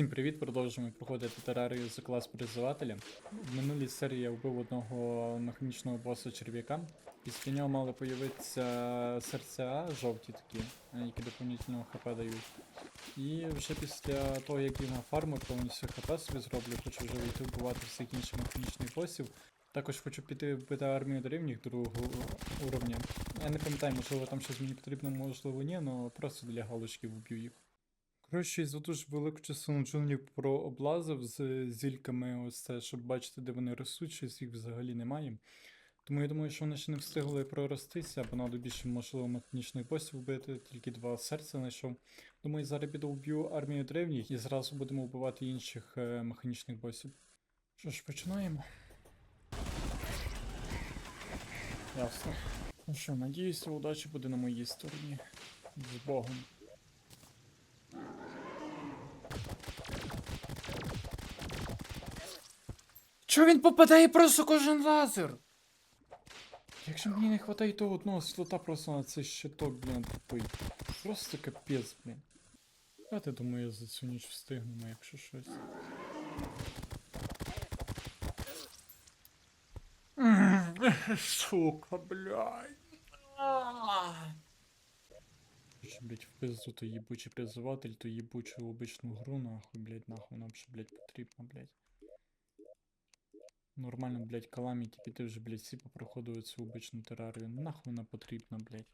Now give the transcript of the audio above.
Всім привіт! Продовжуємо проходити терарію за клас призивателя. В минулій серії я вбив одного механічного боса черв'яка. Після нього мали появитися серця жовті такі, які доповнительного хп дають. І вже після того, як я нафармив повністю хп собі зроблю, хочу вже вийти вбивати всіх інших механічних босів. Також хочу піти вбити армію древніх другого уровня. Я не пам'ятаю, можливо там щось мені потрібно, можливо ні, але просто для галочки вб'ю їх. Коротше, за дуже велику частину джунглів прооблазив з зільками, ось це, щоб бачити, де вони ростуть, щось їх взагалі немає. Тому я думаю, що вони ще не встигли проростися, або надо більше, можливо, механічних босів вбити, тільки два серця знайшов. Думаю, зараз піду вб'ю армію древніх і зразу будемо вбивати інших е, механічних босів. Що ж, починаємо. Ясно. Ну що, надіюся, удача буде на моїй стороні. З Богом. Чого він попадає просто кожен лазер? Якщо мені не вистачає того одного слота просто на цей щиток, блін, тупий. Просто капець, блін. Я ти думаю, я за цю ніч встигнемо, якщо щось. Сука, блядь. Чи, блядь, в пизду то ебучий призыватель, то ебучую обычную гру, нахуй, блядь, нахуй нам ще, блядь, потрібно, блядь. Нормально, блядь, каламіті, піти вже, блядь, всі попроходили цю обичну терарію. Нахуй вона потрібна, блядь.